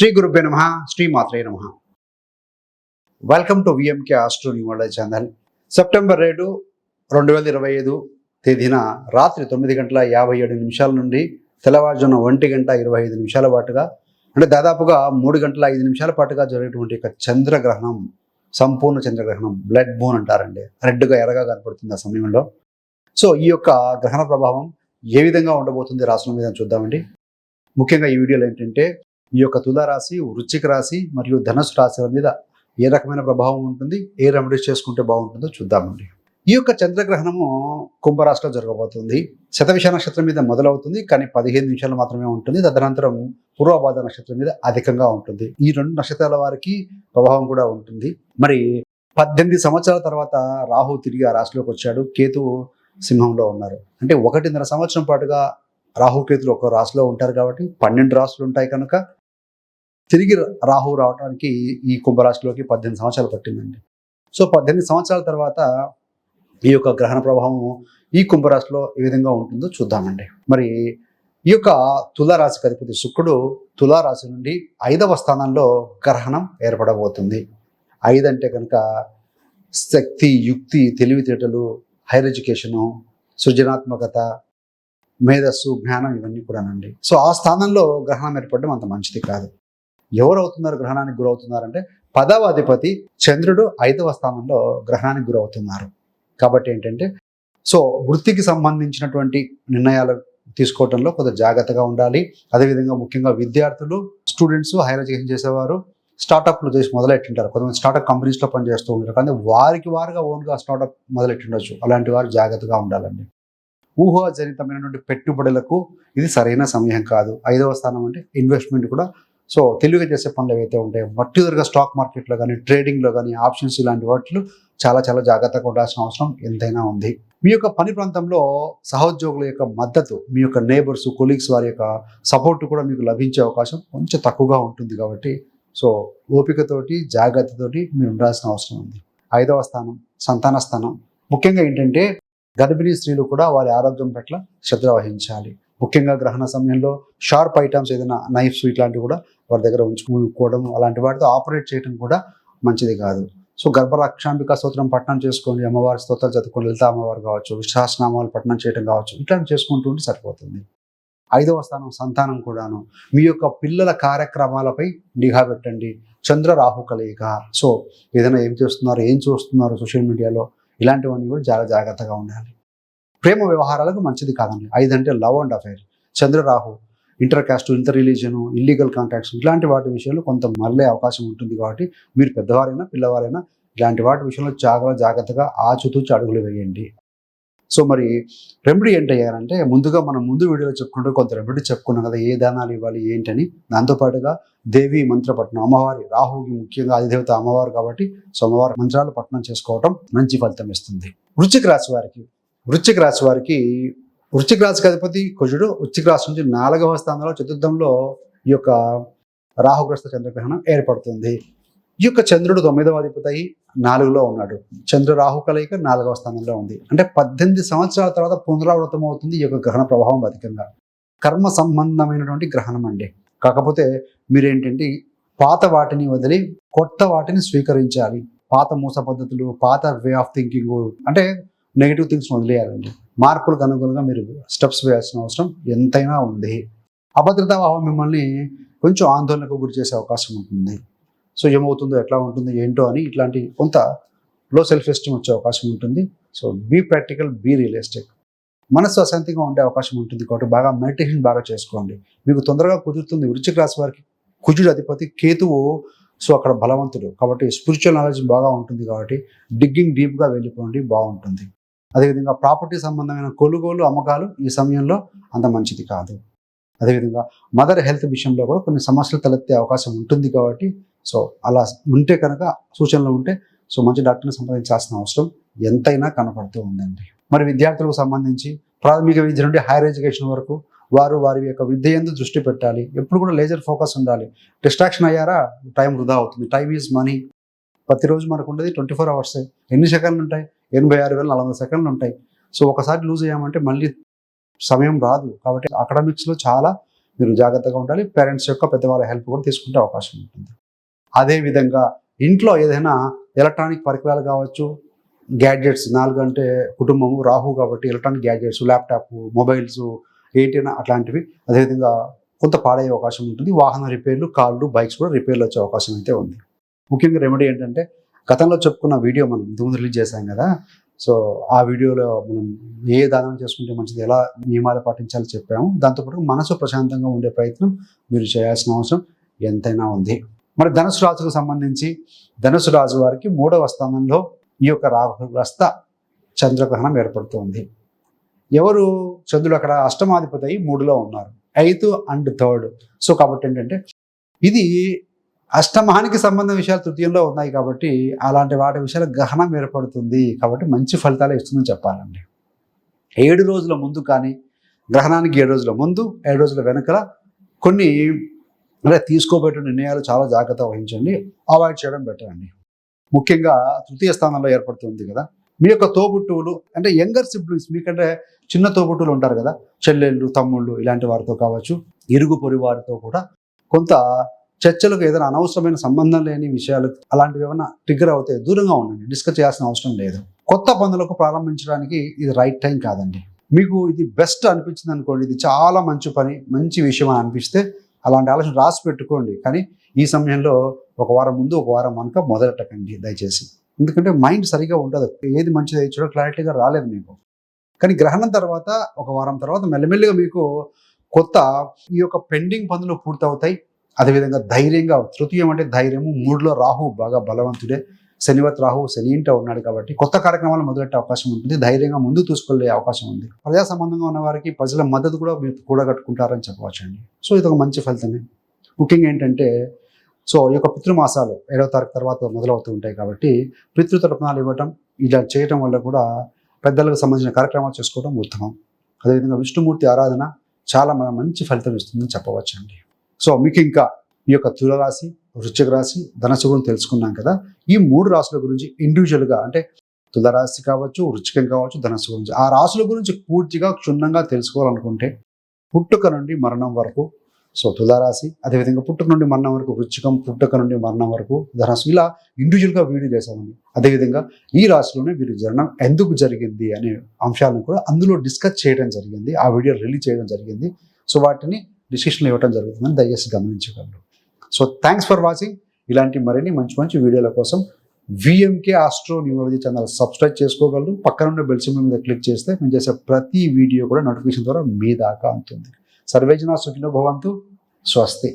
శ్రీ గురుభ్య నమ శ్రీ మాత్రే నమ. Welcome to VMK astro numerology channel September ఏడు రెండు వేల ఇరవై ఐదు తేదీన రాత్రి తొమ్మిది గంటల యాభై ఏడు నిమిషాల నుండి తెల్లవారుజామున ఒంటి గంట ఇరవై ఐదు నిమిషాల పాటుగా అంటే దాదాపుగా మూడు గంటల ఐదు నిమిషాల పాటుగా జరిగేటువంటి యొక్క చంద్రగ్రహణం సంపూర్ణ చంద్రగ్రహణం బ్లడ్ బోన్ అంటారండి. రెడ్గా ఎర్రగా కనపడుతుంది ఆ సమయంలో. సో ఈ యొక్క గ్రహణ ప్రభావం ఏ విధంగా ఉండబోతుంది రాసుల మీద చూద్దామండి. ముఖ్యంగా ఈ వీడియోలో ఏంటంటే ఈ యొక్క తులారాశి వృశ్చిక రాశి మరియు ధనుసు రాశుల మీద ఏ రకమైన ప్రభావం ఉంటుంది? ఏ రెమెడీస్ చేసుకుంటే బాగుంటుందో చూద్దామండి. ఈ యొక్క చంద్రగ్రహణము కుంభరాశిలో జరగబోతుంది. శతవిష నక్షత్రం మీద మొదలవుతుంది. కానీ పదిహేను నిమిషాలు మాత్రమే ఉంటుంది. తదనంతరం పూర్వబాధ నక్షత్రం మీద అధికంగా ఉంటుంది. ఈ రెండు నక్షత్రాల వారికి ప్రభావం కూడా ఉంటుంది. మరి పద్దెనిమిది సంవత్సరాల తర్వాత రాహు తిరిగి ఆ రాశిలోకి వచ్చాడు. కేతు సింహంలో ఉన్నారు. అంటే ఒకటిన్నర సంవత్సరం పాటుగా రాహుకేతులు ఒక రాశిలో ఉంటారు కాబట్టి పన్నెండు రాశులు ఉంటాయి కనుక తిరిగి రాహు రావడానికి ఈ కుంభరాశిలోకి పద్దెనిమిది సంవత్సరాలు పట్టిందండి. సో పద్దెనిమిది సంవత్సరాల తర్వాత ఈ యొక్క గ్రహణ ప్రభావం ఈ కుంభరాశిలో ఏ విధంగా ఉంటుందో చూద్దామండి. మరి ఈ యొక్క తులారాశికి అధిపతి శుక్రుడు తులారాశి నుండి ఐదవ స్థానంలో గ్రహణం ఏర్పడబోతుంది. ఐదు అంటే కనుక శక్తి యుక్తి తెలివితేటలు హైర్ ఎడ్యుకేషను సృజనాత్మకత మేధస్సు జ్ఞానం ఇవన్నీ కూడానండి. సో ఆ స్థానంలో గ్రహణం ఏర్పడడం అంత మంచిది కాదు. ఎవరు అవుతున్నారు గ్రహణానికి గురవుతున్నారంటే పదవ అధిపతి చంద్రుడు ఐదవ స్థానంలో గ్రహణానికి గురవుతున్నారు. కాబట్టి ఏంటంటే సో వృత్తికి సంబంధించినటువంటి నిర్ణయాలు తీసుకోవడంలో కొంత జాగ్రత్తగా ఉండాలి. అదేవిధంగా ముఖ్యంగా విద్యార్థులు స్టూడెంట్స్ హైయర్ ఎడ్యుకేషన్ చేసేవారు స్టార్టప్లు చేసి మొదలెట్టింటారు. కొంతమంది స్టార్టప్ కంపెనీస్లో పనిచేస్తూ ఉంటారు. కానీ వారికి వారుగా ఓన్గా స్టార్టప్ మొదలెట్టిండొచ్చు. అలాంటి వారు జాగ్రత్తగా ఉండాలండి. ఊహాజనితమైనటువంటి పెట్టుబడులకు ఇది సరైన సమయం కాదు. ఐదవ స్థానం అంటే ఇన్వెస్ట్మెంట్ కూడా సో తెలివిగా చేసే పనులు ఏవైతే ఉంటాయో పర్టికులర్గా స్టాక్ మార్కెట్లో కానీ ట్రేడింగ్లో కానీ ఆప్షన్స్ ఇలాంటి వాటిలో చాలా చాలా జాగ్రత్తగా ఉండాల్సిన అవసరం ఎంతైనా ఉంది. మీ యొక్క పని ప్రాంతంలో సహోద్యోగుల యొక్క మద్దతు మీ యొక్క నేబర్స్ కొలీగ్స్ వారి యొక్క సపోర్ట్ కూడా మీకు లభించే అవకాశం కొంచెం తక్కువగా ఉంటుంది కాబట్టి సో ఓపికతోటి జాగ్రత్తతోటి మీరు ఉండాల్సిన అవసరం ఉంది. ఐదవ స్థానం సంతాన స్థానం. ముఖ్యంగా ఏంటంటే గర్భిణీ స్త్రీలు కూడా వారి ఆరోగ్యం పట్ల శ్రద్ధ వహించాలి. ముఖ్యంగా గ్రహణ సమయంలో షార్ప్ ఐటమ్స్ ఏదైనా నైఫ్స్ ఇట్లాంటివి కూడా వారి దగ్గర ఉంచుకోవడం అలాంటి వాటితో ఆపరేట్ చేయడం కూడా మంచిది కాదు. సో గర్భరక్షాంబిక స్తోత్రం పట్టణం చేసుకోండి అమ్మవారి స్తోత్రాలు చదువుకొని లలిత అమ్మవారు కావచ్చు విశ్వాసనామాలు పట్టణం చేయడం కావచ్చు ఇట్లాంటి చేసుకుంటూ ఉంటే సరిపోతుంది. ఐదవ స్థానం సంతానం కూడాను. మీ యొక్క పిల్లల కార్యక్రమాలపై నిఘా పెట్టండి. చంద్ర రాహు కలయిక. సో ఏదైనా ఏం చేస్తున్నారు ఏం చూస్తున్నారు సోషల్ మీడియాలో ఇలాంటివన్నీ కూడా చాలా జాగ్రత్తగా ఉండాలి. ప్రేమ వ్యవహారాలకు మంచిది కాదండి. ఐదంటే love and affair. Chandra Rahu inter caste inter religion illegal contacts ఇలాంటి వాటి విషయంలో కొంత మళ్ళీ అవకాశం ఉంటుంది కాబట్టి మీరు పెద్దవారైనా పిల్లవారైనా ఇలాంటి వాటి విషయంలో చాలా జాగ్రత్తగా ఆచుతూచి అడుగులు వేయండి. సో మరి రెమెడీ ఏంటి అయ్యారంటే ముందుగా మనం ముందు వీడియోలో చెప్పుకుంటూ కొంత రెమెడీ చెప్పుకున్నాం కదా ఏ దానాలు ఇవ్వాలి ఏంటని. దాంతోపాటుగా దేవి మంత్రపట్నం అమ్మవారి రాహుకి ముఖ్యంగా అధిదేవత అమ్మవారు కాబట్టి సోమవారం మంత్రాలు పట్టణం చేసుకోవటం మంచి ఫలితం ఇస్తుంది. వృశ్చిక రాశి వారికి వృశ్చిక రాశి వారికి వృశ్చిక రాశికి అధిపతి కుజుడు వృశ్చిక రాశి నుంచి నాలుగవ స్థానంలో చతుర్థంలో ఈ యొక్క రాహుగ్రస్త చంద్రగ్రహణం ఏర్పడుతుంది. ఈ యొక్క చంద్రుడు తొమ్మిదవ అధిపతి నాలుగులో ఉన్నాడు. చంద్ర రాహు కలయిక నాలుగవ స్థానంలో ఉంది. అంటే పద్దెనిమిది సంవత్సరాల తర్వాత పునరావృతం అవుతుంది ఈ యొక్క గ్రహణ ప్రభావం అధికంగా. కర్మ సంబంధమైనటువంటి గ్రహణం అండి. కాకపోతే మీరేంటంటే పాత వాటిని వదిలి కొత్త వాటిని స్వీకరించాలి. పాత మూస పద్ధతులు పాత వే ఆఫ్ థింకింగ్ అంటే నెగిటివ్ థింగ్స్ వదిలేయాలండి. మార్పులకు అనుగుణంగా మీరు స్టెప్స్ వేయాల్సిన అవసరం ఎంతైనా ఉంది. అభద్రతా భావం మిమ్మల్ని కొంచెం ఆందోళనకు గురి చేసే అవకాశం ఉంటుంది. సో ఏమవుతుందో ఎట్లా ఉంటుందో ఏంటో అని ఇట్లాంటి కొంత లో సెల్ఫ్ ఎస్టీమ్ వచ్చే అవకాశం ఉంటుంది. So be practical be realistic మనసు అశాంతిగా ఉండే అవకాశం ఉంటుంది కాబట్టి బాగా మెడిటేషన్ బాగా చేసుకోండి. మీకు తొందరగా కుదురుతుంది. వృచ్చిక రాశి వారికి కుజుడు అధిపతి కేతువు సో అక్కడ బలవంతుడు కాబట్టి స్పిరిచువల్ నాలెడ్జ్ బాగా ఉంటుంది కాబట్టి డిగ్గింగ్ డీప్గా వెళ్ళిపోండి బాగుంటుంది. అదేవిధంగా ప్రాపర్టీ సంబంధమైన కొనుగోలు అమ్మకాలు ఈ సమయంలో అంత మంచిది కాదు. అదేవిధంగా మదర్ హెల్త్ విషయంలో కూడా కొన్ని సమస్యలు తలెత్తే అవకాశం ఉంటుంది కాబట్టి సో అలా ఉంటే కనుక సూచనలు ఉంటే సో మంచి డాక్టర్ని సంప్రదించాల్సిన అవసరం ఎంతైనా కనపడుతూ ఉందండి. మరి విద్యార్థులకు సంబంధించి ప్రాథమిక విద్య నుండి హైయర్ ఎడ్యుకేషన్ వరకు వారు వారి యొక్క విద్య ఎందు దృష్టి పెట్టాలి. ఎప్పుడు కూడా లేజర్ ఫోకస్ ఉండాలి. డిస్ట్రాక్షన్ అయ్యారా? టైం వృధా అవుతుంది. Time is money. ప్రతిరోజు మనకు ఉండేది ట్వంటీ ఫోర్ అవర్స్. ఎన్ని సెకండ్లు ఉంటాయి? ఎనభై ఆరు వేల నలభై సెకండ్లు ఉంటాయి. సో ఒకసారి లూజ్ అయ్యామంటే మళ్ళీ సమయం రాదు. కాబట్టి అకాడమిక్స్లో చాలా మీరు జాగ్రత్తగా ఉండాలి. పేరెంట్స్ యొక్క పెద్దవాళ్ళ హెల్ప్ కూడా తీసుకుంటే అవకాశం ఉంటుంది. అదేవిధంగా ఇంట్లో ఏదైనా ఎలక్ట్రానిక్ పరికరాలు కావచ్చు గ్యాడ్జెట్స్ నాలుగంటే కుటుంబము రాహు కాబట్టి electronic gadgets laptop mobiles ATN అట్లాంటివి అదేవిధంగా కొంత పాడయ్యే అవకాశం ఉంటుంది. వాహన రిపేర్లు కార్లు బైక్స్ కూడా రిపేర్లు వచ్చే అవకాశం అయితే ఉంది. ముఖ్యంగా రెమెడీ ఏంటంటే గతంలో చెప్పుకున్న వీడియో మనం ఇంతకుముందు రిలీజ్ చేశాం కదా. సో ఆ వీడియోలో మనం ఏ దానం చేసుకుంటే మంచిది ఎలా నియమాలు పాటించాలో చెప్పాము. దాంతోపాటు మనసు ప్రశాంతంగా ఉండే ప్రయత్నం మీరు చేయాల్సిన అవసరం ఎంతైనా ఉంది. మరి ధనుసు రాజుకు సంబంధించి ధనుసు రాజు వారికి మూడవ స్థానంలో ఈ యొక్క రాహుగ్రస్త చంద్రగ్రహణం ఏర్పడుతుంది. ఎవరు చంద్రుడు అక్కడ అష్టమాధిపతి అయి మూడులో ఉన్నారు. Eighth and third. సో కాబట్టి ఏంటంటే ఇది అష్టమానికి సంబంధం విషయాలు తృతీయంలో ఉన్నాయి కాబట్టి అలాంటి వాటి విషయాల గహనం ఏర్పడుతుంది కాబట్టి మంచి ఫలితాలు ఇస్తుందని చెప్పాలండి. ఏడు రోజుల ముందు కానీ గ్రహణానికి ఏడు రోజుల ముందు ఏడు రోజుల వెనకల కొన్ని అంటే తీసుకోబెట్టిన నిర్ణయాలు చాలా జాగ్రత్త వహించండి. అవాయిడ్ చేయడం బెటర్ అండి. ముఖ్యంగా తృతీయ స్థానంలో ఏర్పడుతుంది కదా. మీ యొక్క తోబుట్టువులు అంటే యంగర్ సిబ్లింగ్స్ మీకంటే చిన్న తోబుట్టువులు ఉంటారు కదా. చెల్లెళ్ళు తమ్ముళ్ళు ఇలాంటి వారితో కావచ్చు ఇరుగు పొరి వారితో కూడా కొంత చర్చలకు ఏదైనా అనవసరమైన సంబంధం లేని విషయాలు అలాంటివి ఏమైనా ట్రిగ్గర్ అవుతాయి దూరంగా ఉండండి. డిస్కస్ చేయాల్సిన అవసరం లేదు. కొత్త పనులకు ప్రారంభించడానికి ఇది రైట్ టైం కాదండి. మీకు ఇది బెస్ట్ అనిపించింది అనుకోండి. ఇది చాలా మంచి పని మంచి విషయం అని అనిపిస్తే అలాంటి ఆలోచన రాసి పెట్టుకోండి. కానీ ఈ సమయంలో ఒక వారం ముందు ఒక వారం వెనక మొదలెట్టకండి దయచేసి. ఎందుకంటే మైండ్ సరిగా ఉండదు. ఏది మంచిది చూడ క్లారిటీగా రాలేదు మీకు. కానీ గ్రహణం తర్వాత ఒక వారం తర్వాత మెల్లమెల్లిగా మీకు కొత్త ఈ యొక్క పెండింగ్ పనులు పూర్తవుతాయి. అదేవిధంగా ధైర్యంగా తృతీయం అంటే ధైర్యము మూడులో రాహు బాగా బలవంతుడే. శనివత్ రాహు శని ఇంట ఉన్నాడు కాబట్టి కొత్త కార్యక్రమాలు మొదలెట్టే అవకాశం ఉంటుంది. ధైర్యంగా ముందు తీసుకెళ్ళే అవకాశం ఉంది. ప్రజా సంబంధంగా ఉన్న వారికి ప్రజల మద్దతు కూడా మీరు కూడగట్టుకుంటారని చెప్పవచ్చండి. సో ఇది ఒక మంచి ఫలితమే. ముఖ్యంగా ఏంటంటే సో ఈ యొక్క పితృమాసాలు ఏడవ తారీఖు తర్వాత మొదలవుతూ ఉంటాయి కాబట్టి పితృ ఇవ్వటం ఇలా చేయటం వల్ల కూడా పెద్దలకు సంబంధించిన కార్యక్రమాలు చేసుకోవడం ఉత్తమం. అదేవిధంగా విష్ణుమూర్తి ఆరాధన చాలా మంచి ఫలితం ఇస్తుందని చెప్పవచ్చండి. సో మీకు ఇంకా ఈ యొక్క తులరాశి వృశ్చిక రాశి ధనస్సు గురించి తెలుసుకున్నాం కదా. ఈ మూడు రాశుల గురించి ఇండివిజువల్గా అంటే తులరాశి కావచ్చు వృచ్చికం కావచ్చు ధనస్సు గురించి. ఆ రాశుల గురించి పూర్తిగా క్షుణ్ణంగా తెలుసుకోవాలనుకుంటే పుట్టుక నుండి మరణం వరకు సో తులారాశి అదేవిధంగా పుట్టుక నుండి మరణం వరకు వృచ్చికం పుట్టుక నుండి మరణం వరకు ధనస్సు ఇలా ఇండివిజువల్గా వీడియో చేశామండి. అదేవిధంగా ఈ రాశిలోనే వీరి జరగడం ఎందుకు జరిగింది అనే అంశాలను కూడా అందులో డిస్కస్ చేయడం జరిగింది. ఆ వీడియో రిలీజ్ చేయడం జరిగింది. సో వాటిని డిస్కషన్ ఇవ్వడం జరుగుతుందని దయచేసి గమనించగలరు. సో థ్యాంక్స్ ఫర్ వాచింగ్ ఇలాంటి మరిన్ని మంచి మంచి వీడియోల కోసం VMK astro numerology channel subscribe చేసుకోగలరు. పక్కన ఉన్న బెల్ సింబల్ మీద క్లిక్ చేస్తే మేము చేసే ప్రతి వీడియో కూడా నోటిఫికేషన్ ద్వారా మీ దాకా అందుతుంది. సర్వేజన సుఖినో భవంతు. స్వస్తి.